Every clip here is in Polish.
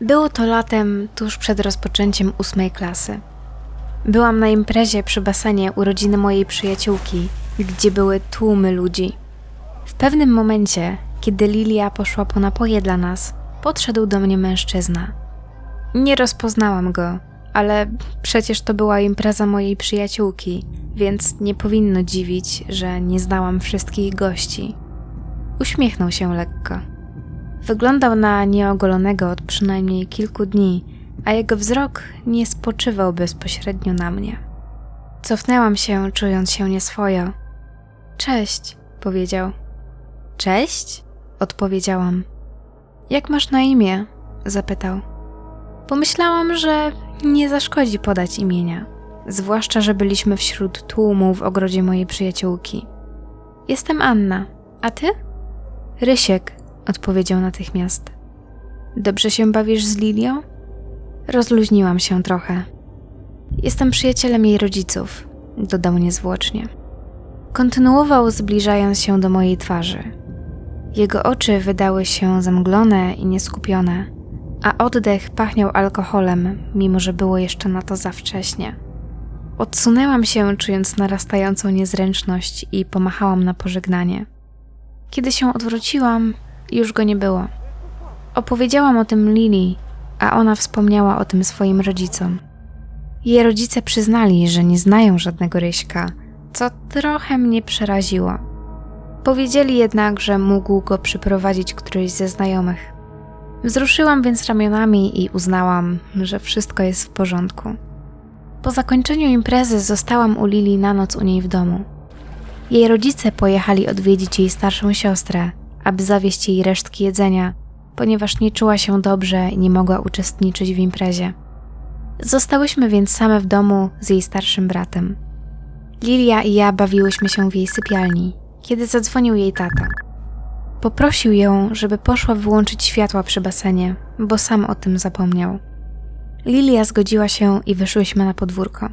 Było to latem tuż przed rozpoczęciem ósmej klasy. Byłam na imprezie przy basenie urodziny mojej przyjaciółki, gdzie były tłumy ludzi. W pewnym momencie, kiedy Lilia poszła po napoje dla nas, podszedł do mnie mężczyzna. Nie rozpoznałam go, ale przecież to była impreza mojej przyjaciółki, więc nie powinno dziwić, że nie znałam wszystkich gości. Uśmiechnął się lekko. Wyglądał na nieogolonego od przynajmniej kilku dni, a jego wzrok nie spoczywał bezpośrednio na mnie. Cofnęłam się, czując się nieswojo. Cześć, powiedział. Cześć? odpowiedziałam. Jak masz na imię? zapytał. Pomyślałam, że nie zaszkodzi podać imienia, zwłaszcza, że byliśmy wśród tłumu w ogrodzie mojej przyjaciółki. Jestem Anna, a ty? Rysiek, odpowiedział natychmiast. Dobrze się bawisz z Lilią? Rozluźniłam się trochę. Jestem przyjacielem jej rodziców, dodał niezwłocznie. Kontynuował, zbliżając się do mojej twarzy. Jego oczy wydały się zamglone i nieskupione, a oddech pachniał alkoholem, mimo że było jeszcze na to za wcześnie. Odsunęłam się, czując narastającą niezręczność i pomachałam na pożegnanie. Kiedy się odwróciłam, już go nie było. Opowiedziałam o tym Lili, a ona wspomniała o tym swoim rodzicom. Jej rodzice przyznali, że nie znają żadnego Ryśka, co trochę mnie przeraziło. Powiedzieli jednak, że mógł go przyprowadzić któryś ze znajomych. Wzruszyłam więc ramionami i uznałam, że wszystko jest w porządku. Po zakończeniu imprezy zostałam u Lili na noc u niej w domu. Jej rodzice pojechali odwiedzić jej starszą siostrę, aby zawieźć jej resztki jedzenia, ponieważ nie czuła się dobrze i nie mogła uczestniczyć w imprezie. Zostałyśmy więc same w domu z jej starszym bratem. Lilia i ja bawiłyśmy się w jej sypialni, kiedy zadzwonił jej tata. Poprosił ją, żeby poszła wyłączyć światła przy basenie, bo sam o tym zapomniał. Lilia zgodziła się i wyszłyśmy na podwórko.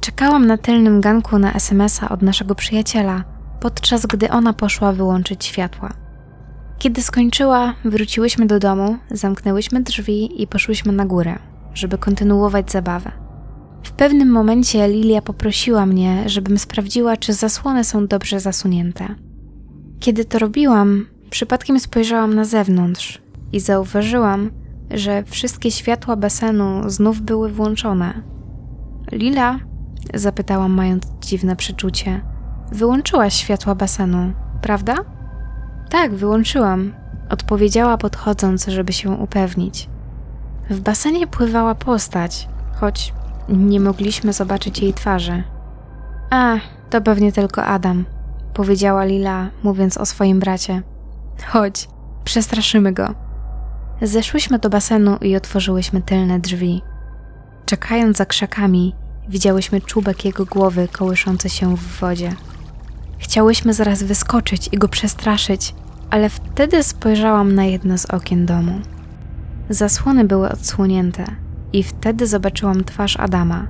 Czekałam na tylnym ganku na SMS-a od naszego przyjaciela, podczas gdy ona poszła wyłączyć światła. Kiedy skończyła, wróciłyśmy do domu, zamknęłyśmy drzwi i poszłyśmy na górę, żeby kontynuować zabawę. W pewnym momencie Lilia poprosiła mnie, żebym sprawdziła, czy zasłony są dobrze zasunięte. Kiedy to robiłam, przypadkiem spojrzałam na zewnątrz i zauważyłam, że wszystkie światła basenu znów były włączone. Lila, zapytałam, mając dziwne przeczucie, wyłączyłaś światła basenu, prawda? Tak, wyłączyłam, odpowiedziała podchodząc, żeby się upewnić. W basenie pływała postać, choć nie mogliśmy zobaczyć jej twarzy. A, to pewnie tylko Adam, powiedziała Lila, mówiąc o swoim bracie. Chodź, przestraszymy go. Zeszłyśmy do basenu i otworzyłyśmy tylne drzwi. Czekając za krzakami, widziałyśmy czubek jego głowy kołyszący się w wodzie. Chciałyśmy zaraz wyskoczyć i go przestraszyć, ale wtedy spojrzałam na jedno z okien domu. Zasłony były odsłonięte i wtedy zobaczyłam twarz Adama,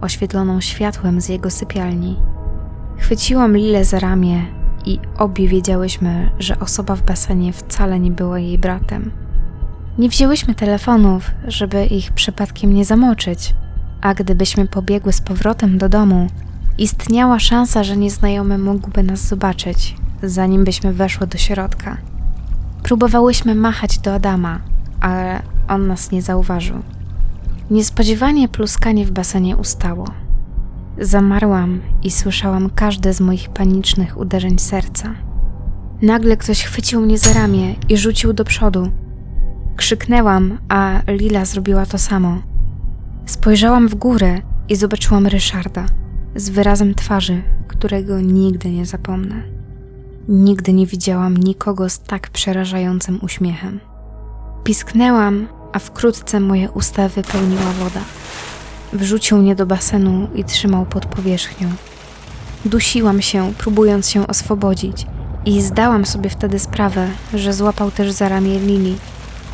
oświetloną światłem z jego sypialni. Chwyciłam Lilę za ramię i obie wiedziałyśmy, że osoba w basenie wcale nie była jej bratem. Nie wzięłyśmy telefonów, żeby ich przypadkiem nie zamoczyć, a gdybyśmy pobiegły z powrotem do domu, istniała szansa, że nieznajomy mógłby nas zobaczyć, zanim byśmy weszły do środka. Próbowałyśmy machać do Adama, ale on nas nie zauważył. Niespodziewanie pluskanie w basenie ustało. Zamarłam i słyszałam każde z moich panicznych uderzeń serca. Nagle ktoś chwycił mnie za ramię i rzucił do przodu. Krzyknęłam, a Lila zrobiła to samo. Spojrzałam w górę i zobaczyłam Ryszarda z wyrazem twarzy, którego nigdy nie zapomnę. Nigdy nie widziałam nikogo z tak przerażającym uśmiechem. Pisknęłam, a wkrótce moje usta wypełniła woda. Wrzucił mnie do basenu i trzymał pod powierzchnią. Dusiłam się, próbując się oswobodzić, i zdałam sobie wtedy sprawę, że złapał też za ramię Lili,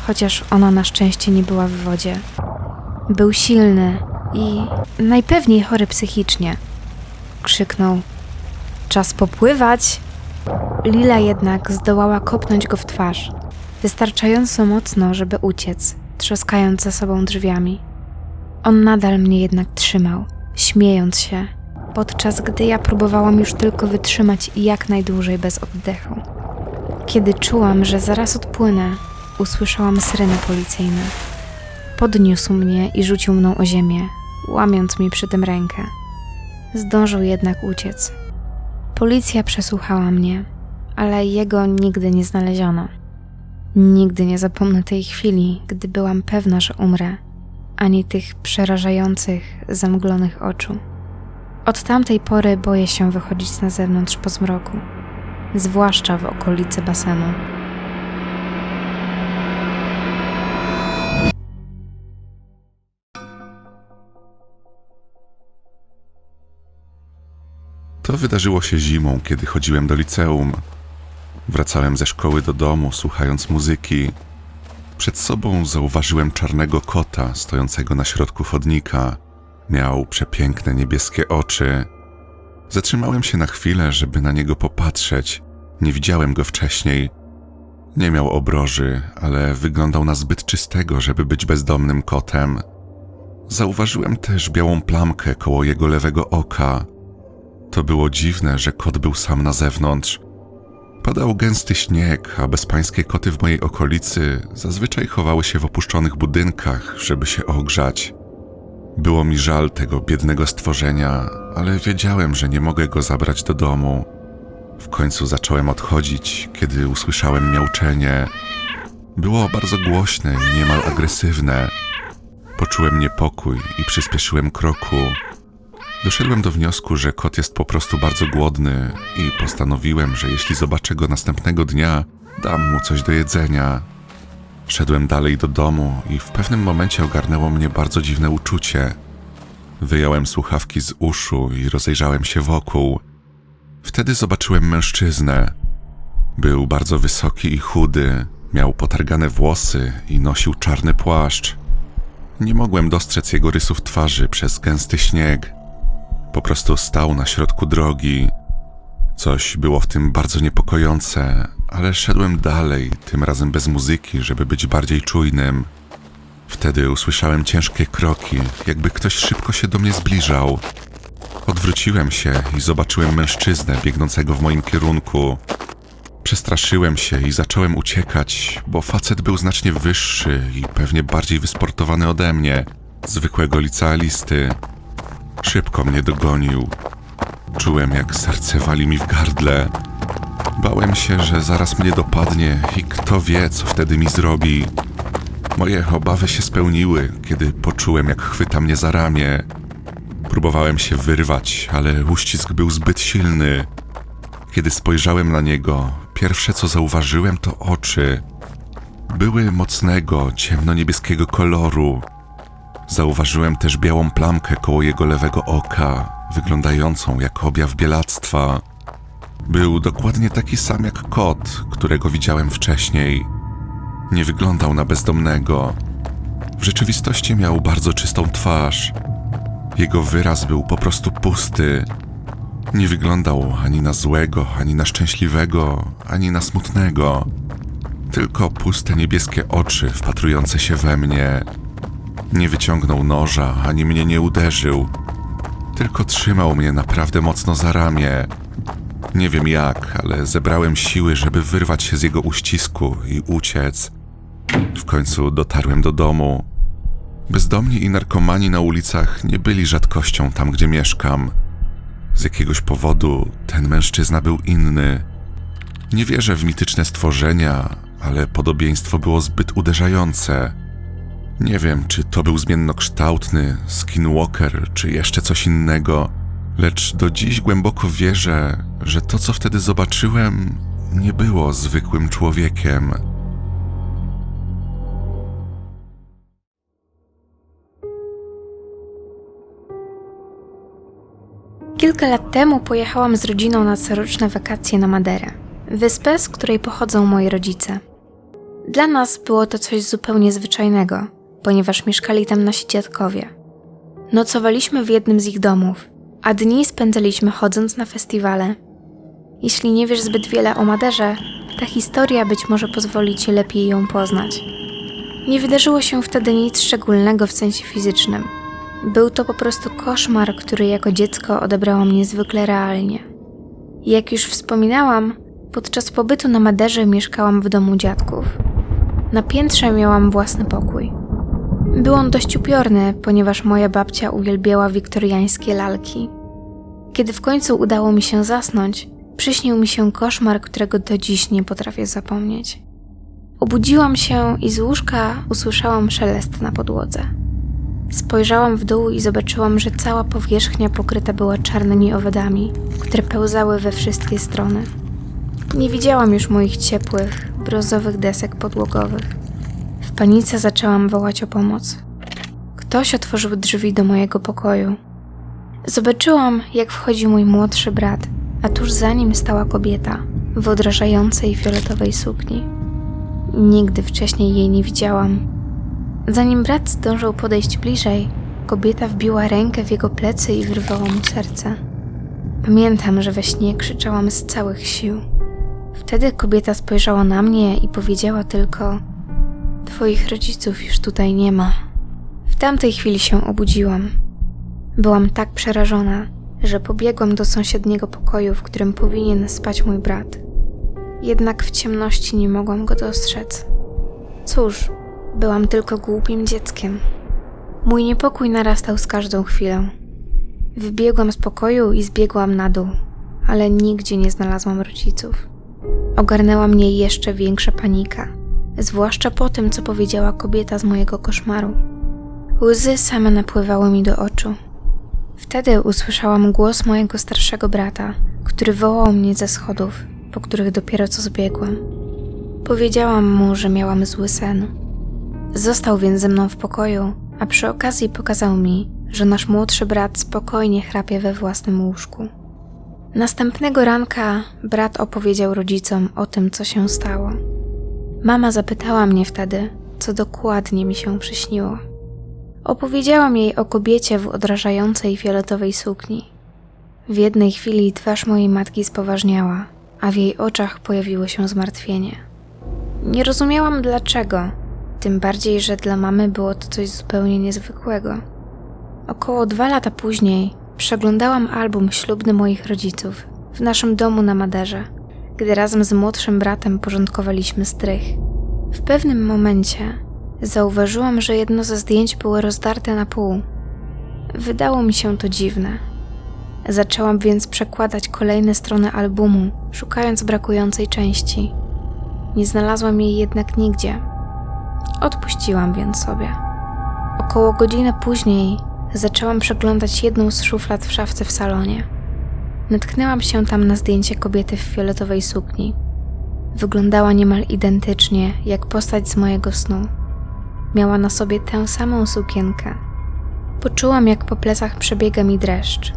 chociaż ona na szczęście nie była w wodzie. Był silny i najpewniej chory psychicznie. Krzyknął: Czas popływać! Lila jednak zdołała kopnąć go w twarz, wystarczająco mocno, żeby uciec, trzaskając za sobą drzwiami. On nadal mnie jednak trzymał, śmiejąc się, podczas gdy ja próbowałam już tylko wytrzymać jak najdłużej bez oddechu. Kiedy czułam, że zaraz odpłynę, usłyszałam syreny policyjne. Podniósł mnie i rzucił mną o ziemię, łamiąc mi przy tym rękę. Zdążył jednak uciec. Policja przesłuchała mnie, ale jego nigdy nie znaleziono. Nigdy nie zapomnę tej chwili, gdy byłam pewna, że umrę, ani tych przerażających, zamglonych oczu. Od tamtej pory boję się wychodzić na zewnątrz po zmroku, zwłaszcza w okolicy basenu. To wydarzyło się zimą, kiedy chodziłem do liceum. Wracałem ze szkoły do domu, słuchając muzyki. Przed sobą zauważyłem czarnego kota stojącego na środku chodnika. Miał przepiękne niebieskie oczy. Zatrzymałem się na chwilę, żeby na niego popatrzeć. Nie widziałem go wcześniej. Nie miał obroży, ale wyglądał na zbyt czystego, żeby być bezdomnym kotem. Zauważyłem też białą plamkę koło jego lewego oka. To było dziwne, że kot był sam na zewnątrz. Padał gęsty śnieg, a bezpańskie koty w mojej okolicy zazwyczaj chowały się w opuszczonych budynkach, żeby się ogrzać. Było mi żal tego biednego stworzenia, ale wiedziałem, że nie mogę go zabrać do domu. W końcu zacząłem odchodzić, kiedy usłyszałem miauczenie. Było bardzo głośne i niemal agresywne. Poczułem niepokój i przyspieszyłem kroku. Doszedłem do wniosku, że kot jest po prostu bardzo głodny i postanowiłem, że jeśli zobaczę go następnego dnia, dam mu coś do jedzenia. Szedłem dalej do domu i w pewnym momencie ogarnęło mnie bardzo dziwne uczucie. Wyjąłem słuchawki z uszu i rozejrzałem się wokół. Wtedy zobaczyłem mężczyznę. Był bardzo wysoki i chudy, miał potargane włosy i nosił czarny płaszcz. Nie mogłem dostrzec jego rysów twarzy przez gęsty śnieg. Po prostu stał na środku drogi. Coś było w tym bardzo niepokojące, ale szedłem dalej, tym razem bez muzyki, żeby być bardziej czujnym. Wtedy usłyszałem ciężkie kroki, jakby ktoś szybko się do mnie zbliżał. Odwróciłem się i zobaczyłem mężczyznę biegnącego w moim kierunku. Przestraszyłem się i zacząłem uciekać, bo facet był znacznie wyższy i pewnie bardziej wysportowany ode mnie, zwykłego licealisty. Szybko mnie dogonił. Czułem, jak serce wali mi w gardle. Bałem się, że zaraz mnie dopadnie i kto wie, co wtedy mi zrobi. Moje obawy się spełniły, kiedy poczułem, jak chwyta mnie za ramię. Próbowałem się wyrwać, ale uścisk był zbyt silny. Kiedy spojrzałem na niego, pierwsze co zauważyłem to oczy. Były mocnego, ciemno-niebieskiego koloru. Zauważyłem też białą plamkę koło jego lewego oka, wyglądającą jak objaw bielactwa. Był dokładnie taki sam jak kot, którego widziałem wcześniej. Nie wyglądał na bezdomnego. W rzeczywistości miał bardzo czystą twarz. Jego wyraz był po prostu pusty. Nie wyglądał ani na złego, ani na szczęśliwego, ani na smutnego. Tylko puste niebieskie oczy wpatrujące się we mnie. Nie wyciągnął noża, ani mnie nie uderzył. Tylko trzymał mnie naprawdę mocno za ramię. Nie wiem jak, ale zebrałem siły, żeby wyrwać się z jego uścisku i uciec. W końcu dotarłem do domu. Bezdomni i narkomani na ulicach nie byli rzadkością tam, gdzie mieszkam. Z jakiegoś powodu ten mężczyzna był inny. Nie wierzę w mityczne stworzenia, ale podobieństwo było zbyt uderzające. Nie wiem, czy to był zmiennokształtny, skinwalker, czy jeszcze coś innego, lecz do dziś głęboko wierzę, że to, co wtedy zobaczyłem, nie było zwykłym człowiekiem. Kilka lat temu pojechałam z rodziną na coroczne wakacje na Maderę, wyspę, z której pochodzą moi rodzice. Dla nas było to coś zupełnie zwyczajnego, ponieważ mieszkali tam nasi dziadkowie. Nocowaliśmy w jednym z ich domów, a dni spędzaliśmy chodząc na festiwale. Jeśli nie wiesz zbyt wiele o Maderze, ta historia być może pozwoli ci lepiej ją poznać. Nie wydarzyło się wtedy nic szczególnego w sensie fizycznym. Był to po prostu koszmar, który jako dziecko odebrałam niezwykle realnie. Jak już wspominałam, podczas pobytu na Maderze mieszkałam w domu dziadków. Na piętrze miałam własny pokój. Był on dość upiorny, ponieważ moja babcia uwielbiała wiktoriańskie lalki. Kiedy w końcu udało mi się zasnąć, przyśnił mi się koszmar, którego do dziś nie potrafię zapomnieć. Obudziłam się i z łóżka usłyszałam szelest na podłodze. Spojrzałam w dół i zobaczyłam, że cała powierzchnia pokryta była czarnymi owadami, które pełzały we wszystkie strony. Nie widziałam już moich ciepłych, brązowych desek podłogowych. Panice zaczęłam wołać o pomoc. Ktoś otworzył drzwi do mojego pokoju. Zobaczyłam, jak wchodzi mój młodszy brat, a tuż za nim stała kobieta w odrażającej fioletowej sukni. Nigdy wcześniej jej nie widziałam. Zanim brat zdążył podejść bliżej, kobieta wbiła rękę w jego plecy i wyrwała mu serce. Pamiętam, że we śnie krzyczałam z całych sił. Wtedy kobieta spojrzała na mnie i powiedziała tylko: Twoich rodziców już tutaj nie ma. W tamtej chwili się obudziłam. Byłam tak przerażona, że pobiegłam do sąsiedniego pokoju, w którym powinien spać mój brat. Jednak w ciemności nie mogłam go dostrzec. Cóż, byłam tylko głupim dzieckiem. Mój niepokój narastał z każdą chwilą. Wybiegłam z pokoju i zbiegłam na dół, ale nigdzie nie znalazłam rodziców. Ogarnęła mnie jeszcze większa panika, zwłaszcza po tym, co powiedziała kobieta z mojego koszmaru. Łzy same napływały mi do oczu. Wtedy usłyszałam głos mojego starszego brata, który wołał mnie ze schodów, po których dopiero co zbiegłam. Powiedziałam mu, że miałam zły sen. Został więc ze mną w pokoju, a przy okazji pokazał mi, że nasz młodszy brat spokojnie chrapie we własnym łóżku. Następnego ranka brat opowiedział rodzicom o tym, co się stało. Mama zapytała mnie wtedy, co dokładnie mi się przyśniło. Opowiedziałam jej o kobiecie w odrażającej fioletowej sukni. W jednej chwili twarz mojej matki spoważniała, a w jej oczach pojawiło się zmartwienie. Nie rozumiałam dlaczego, tym bardziej, że dla mamy było to coś zupełnie niezwykłego. Około dwa lata później przeglądałam album ślubny moich rodziców w naszym domu na Maderze, gdy razem z młodszym bratem porządkowaliśmy strych. W pewnym momencie zauważyłam, że jedno ze zdjęć było rozdarte na pół. Wydało mi się to dziwne. Zaczęłam więc przekładać kolejne strony albumu, szukając brakującej części. Nie znalazłam jej jednak nigdzie. Odpuściłam więc sobie. Około godziny później zaczęłam przeglądać jedną z szuflad w szafce w salonie. Natknęłam się tam na zdjęcie kobiety w fioletowej sukni. Wyglądała niemal identycznie jak postać z mojego snu. Miała na sobie tę samą sukienkę. Poczułam, jak po plecach przebiega mi dreszcz.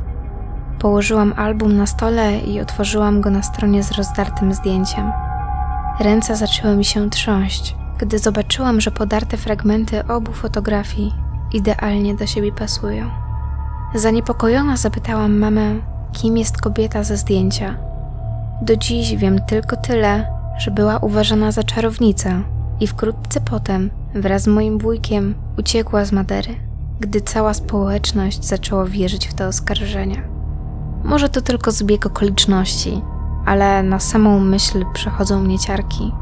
Położyłam album na stole i otworzyłam go na stronie z rozdartym zdjęciem. Ręce zaczęły mi się trząść, gdy zobaczyłam, że podarte fragmenty obu fotografii idealnie do siebie pasują. Zaniepokojona zapytałam mamę, kim jest kobieta ze zdjęcia. Do dziś wiem tylko tyle, że była uważana za czarownicę i wkrótce potem, wraz z moim wujkiem, uciekła z Madery, gdy cała społeczność zaczęła wierzyć w te oskarżenia. Może to tylko zbieg okoliczności, ale na samą myśl przechodzą mnie ciarki.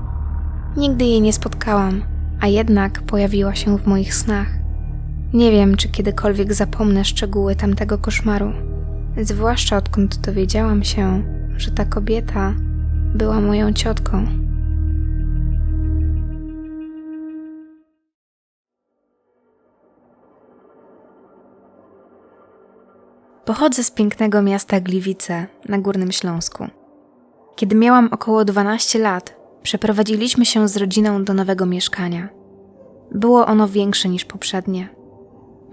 Nigdy jej nie spotkałam, a jednak pojawiła się w moich snach. Nie wiem, czy kiedykolwiek zapomnę szczegóły tamtego koszmaru, zwłaszcza odkąd dowiedziałam się, że ta kobieta była moją ciotką. Pochodzę z pięknego miasta Gliwice na Górnym Śląsku. Kiedy miałam około 12 lat, przeprowadziliśmy się z rodziną do nowego mieszkania. Było ono większe niż poprzednie.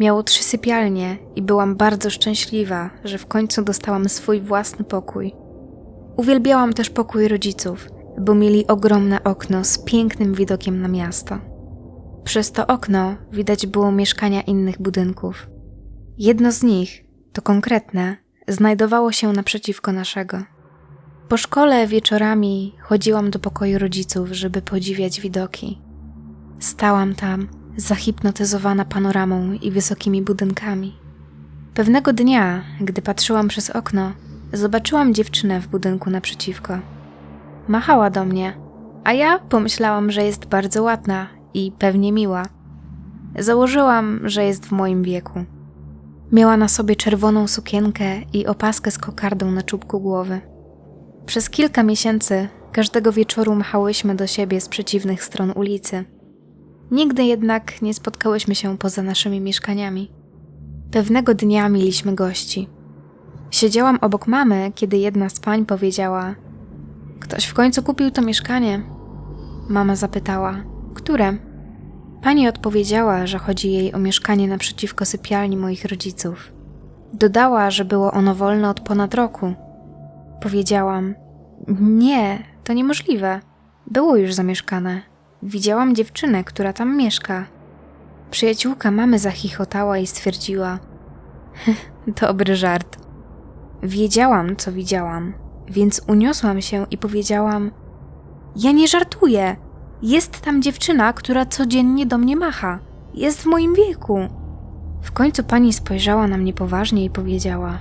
Miało trzy sypialnie i byłam bardzo szczęśliwa, że w końcu dostałam swój własny pokój. Uwielbiałam też pokój rodziców, bo mieli ogromne okno z pięknym widokiem na miasto. Przez to okno widać było mieszkania innych budynków. Jedno z nich, to konkretne, znajdowało się naprzeciwko naszego. Po szkole wieczorami chodziłam do pokoju rodziców, żeby podziwiać widoki. Stałam tam, zahipnotyzowana panoramą i wysokimi budynkami. Pewnego dnia, gdy patrzyłam przez okno, zobaczyłam dziewczynę w budynku naprzeciwko. Machała do mnie, a ja pomyślałam, że jest bardzo ładna i pewnie miła. Założyłam, że jest w moim wieku. Miała na sobie czerwoną sukienkę i opaskę z kokardą na czubku głowy. Przez kilka miesięcy każdego wieczoru machałyśmy do siebie z przeciwnych stron ulicy. Nigdy jednak nie spotkałyśmy się poza naszymi mieszkaniami. Pewnego dnia mieliśmy gości. Siedziałam obok mamy, kiedy jedna z pań powiedziała: Ktoś w końcu kupił to mieszkanie. Mama zapytała: Które? Pani odpowiedziała, że chodzi jej o mieszkanie naprzeciwko sypialni moich rodziców. Dodała, że było ono wolne od ponad roku. Powiedziałam: Nie, to niemożliwe. Było już zamieszkane. Widziałam dziewczynę, która tam mieszka. Przyjaciółka mamy zachichotała i stwierdziła: Dobry żart. Wiedziałam, co widziałam, więc uniosłam się i powiedziałam: Ja nie żartuję. Jest tam dziewczyna, która codziennie do mnie macha. Jest w moim wieku. W końcu pani spojrzała na mnie poważnie i powiedziała: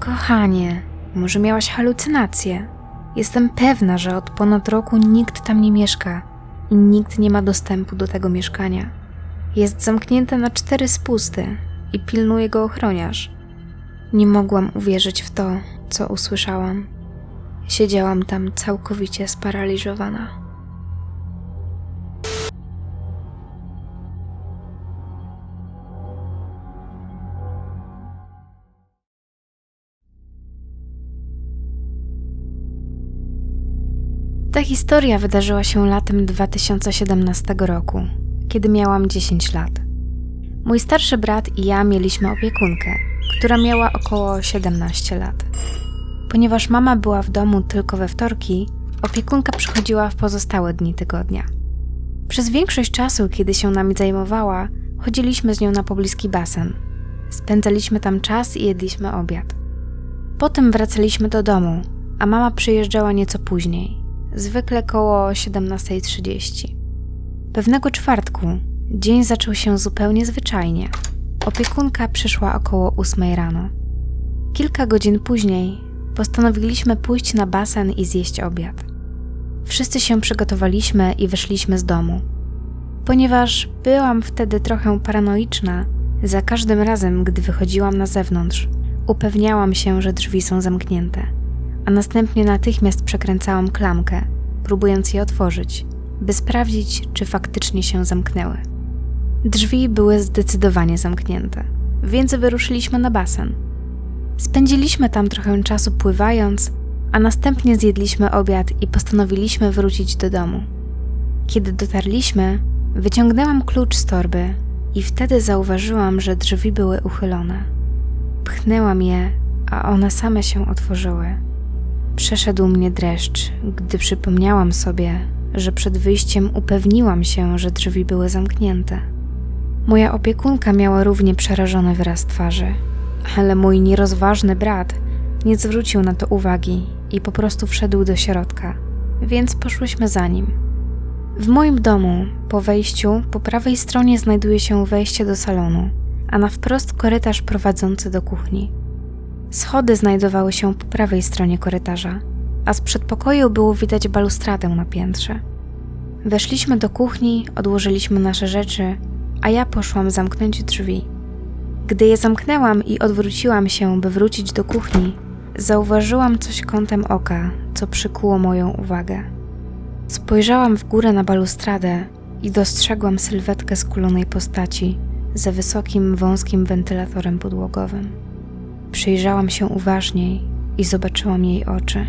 Kochanie, może miałaś halucynacje. Jestem pewna, że od ponad roku nikt tam nie mieszka i nikt nie ma dostępu do tego mieszkania. Jest zamknięte na cztery spusty i pilnuje go ochroniarz. Nie mogłam uwierzyć w to, co usłyszałam. Siedziałam tam całkowicie sparaliżowana. Ta historia wydarzyła się latem 2017 roku, kiedy miałam 10 lat. Mój starszy brat i ja mieliśmy opiekunkę, która miała około 17 lat. Ponieważ mama była w domu tylko we wtorki, opiekunka przychodziła w pozostałe dni tygodnia. Przez większość czasu, kiedy się nami zajmowała, chodziliśmy z nią na pobliski basen. Spędzaliśmy tam czas i jedliśmy obiad. Potem wracaliśmy do domu, a mama przyjeżdżała nieco później, zwykle koło 17.30. Pewnego czwartku dzień zaczął się zupełnie zwyczajnie. Opiekunka przyszła około 8 rano. Kilka godzin później postanowiliśmy pójść na basen i zjeść obiad. Wszyscy się przygotowaliśmy i wyszliśmy z domu. Ponieważ byłam wtedy trochę paranoiczna, za każdym razem, gdy wychodziłam na zewnątrz, upewniałam się, że drzwi są zamknięte, a następnie natychmiast przekręcałam klamkę, próbując je otworzyć, by sprawdzić, czy faktycznie się zamknęły. Drzwi były zdecydowanie zamknięte, więc wyruszyliśmy na basen. Spędziliśmy tam trochę czasu pływając, a następnie zjedliśmy obiad i postanowiliśmy wrócić do domu. Kiedy dotarliśmy, wyciągnęłam klucz z torby i wtedy zauważyłam, że drzwi były uchylone. Pchnęłam je, a one same się otworzyły. Przeszedł mnie dreszcz, gdy przypomniałam sobie, że przed wyjściem upewniłam się, że drzwi były zamknięte. Moja opiekunka miała równie przerażony wyraz twarzy, ale mój nierozważny brat nie zwrócił na to uwagi i po prostu wszedł do środka, więc poszłyśmy za nim. W moim domu, po wejściu, po prawej stronie znajduje się wejście do salonu, a na wprost korytarz prowadzący do kuchni. Schody znajdowały się po prawej stronie korytarza, a z przedpokoju było widać balustradę na piętrze. Weszliśmy do kuchni, odłożyliśmy nasze rzeczy, a ja poszłam zamknąć drzwi. Gdy je zamknęłam i odwróciłam się, by wrócić do kuchni, zauważyłam coś kątem oka, co przykuło moją uwagę. Spojrzałam w górę na balustradę i dostrzegłam sylwetkę skulonej postaci za wysokim, wąskim wentylatorem podłogowym. Przyjrzałam się uważniej i zobaczyłam jej oczy.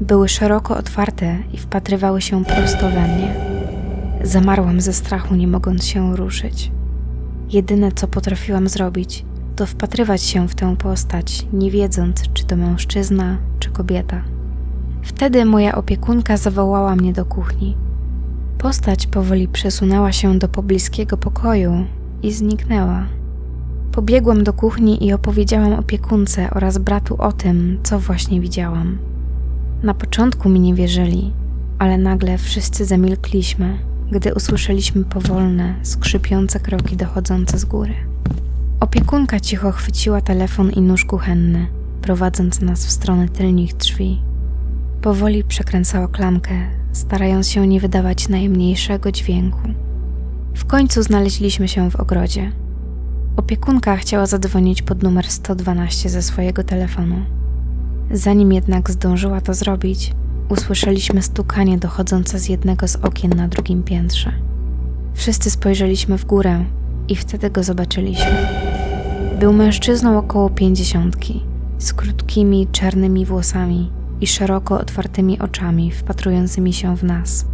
Były szeroko otwarte i wpatrywały się prosto we mnie. Zamarłam ze strachu, nie mogąc się ruszyć. Jedyne, co potrafiłam zrobić, to wpatrywać się w tę postać, nie wiedząc, czy to mężczyzna, czy kobieta. Wtedy moja opiekunka zawołała mnie do kuchni. Postać powoli przesunęła się do pobliskiego pokoju i zniknęła. Pobiegłam do kuchni i opowiedziałam opiekunce oraz bratu o tym, co właśnie widziałam. Na początku mi nie wierzyli, ale nagle wszyscy zamilkliśmy, gdy usłyszeliśmy powolne, skrzypiące kroki dochodzące z góry. Opiekunka cicho chwyciła telefon i nóż kuchenny, prowadząc nas w stronę tylnych drzwi. Powoli przekręcała klamkę, starając się nie wydawać najmniejszego dźwięku. W końcu znaleźliśmy się w ogrodzie. Opiekunka chciała zadzwonić pod numer 112 ze swojego telefonu. Zanim jednak zdążyła to zrobić, usłyszeliśmy stukanie dochodzące z jednego z okien na drugim piętrze. Wszyscy spojrzeliśmy w górę i wtedy go zobaczyliśmy. Był mężczyzną około pięćdziesiątki, z krótkimi, czarnymi włosami i szeroko otwartymi oczami wpatrującymi się w nas.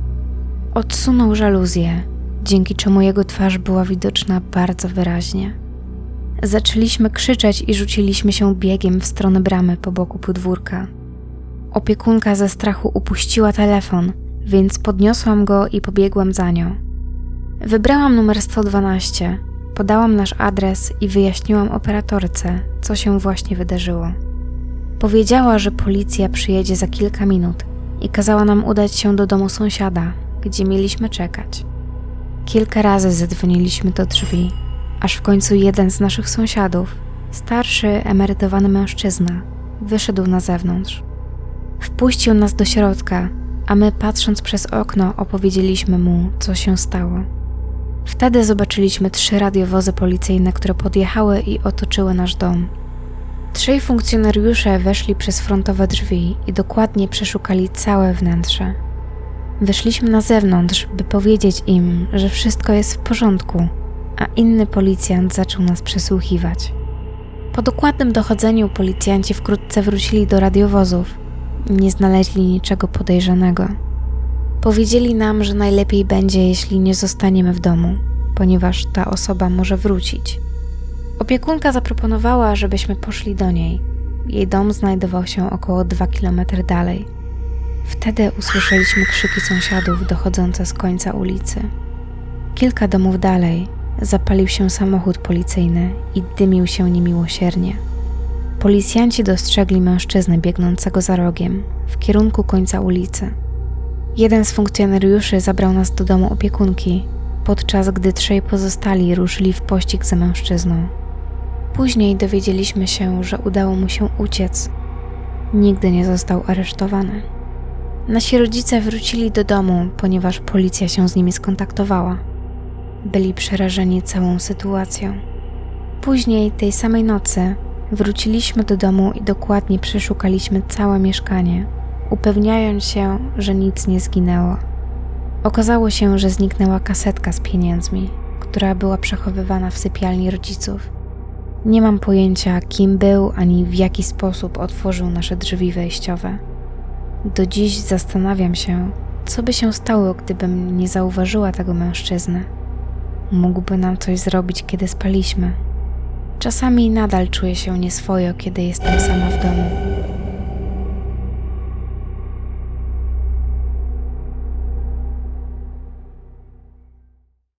Odsunął żaluzję, dzięki czemu jego twarz była widoczna bardzo wyraźnie. Zaczęliśmy krzyczeć i rzuciliśmy się biegiem w stronę bramy po boku podwórka. Opiekunka ze strachu upuściła telefon, więc podniosłam go i pobiegłam za nią. Wybrałam numer 112, podałam nasz adres i wyjaśniłam operatorce, co się właśnie wydarzyło. Powiedziała, że policja przyjedzie za kilka minut i kazała nam udać się do domu sąsiada, gdzie mieliśmy czekać. Kilka razy zadzwoniliśmy do drzwi, aż w końcu jeden z naszych sąsiadów, starszy, emerytowany mężczyzna, wyszedł na zewnątrz. Wpuścił nas do środka, a my, patrząc przez okno, opowiedzieliśmy mu, co się stało. Wtedy zobaczyliśmy trzy radiowozy policyjne, które podjechały i otoczyły nasz dom. Trzej funkcjonariusze weszli przez frontowe drzwi i dokładnie przeszukali całe wnętrze. Wyszliśmy na zewnątrz, by powiedzieć im, że wszystko jest w porządku, a inny policjant zaczął nas przesłuchiwać. Po dokładnym dochodzeniu policjanci wkrótce wrócili do radiowozów. Nie znaleźli niczego podejrzanego. Powiedzieli nam, że najlepiej będzie, jeśli nie zostaniemy w domu, ponieważ ta osoba może wrócić. Opiekunka zaproponowała, żebyśmy poszli do niej. Jej dom znajdował się około 2 km dalej. Wtedy usłyszeliśmy krzyki sąsiadów dochodzące z końca ulicy. Kilka domów dalej zapalił się samochód policyjny i dymił się niemiłosiernie. Policjanci dostrzegli mężczyznę biegnącego za rogiem w kierunku końca ulicy. Jeden z funkcjonariuszy zabrał nas do domu opiekunki, podczas gdy trzej pozostali ruszyli w pościg za mężczyzną. Później dowiedzieliśmy się, że udało mu się uciec. Nigdy nie został aresztowany. Nasi rodzice wrócili do domu, ponieważ policja się z nimi skontaktowała. Byli przerażeni całą sytuacją. Później tej samej nocy wróciliśmy do domu i dokładnie przeszukaliśmy całe mieszkanie, upewniając się, że nic nie zginęło. Okazało się, że zniknęła kasetka z pieniędzmi, która była przechowywana w sypialni rodziców. Nie mam pojęcia, kim był ani w jaki sposób otworzył nasze drzwi wejściowe. Do dziś zastanawiam się, co by się stało, gdybym nie zauważyła tego mężczyzny. Mógłby nam coś zrobić, kiedy spaliśmy. Czasami nadal czuję się nieswojo, kiedy jestem sama w domu.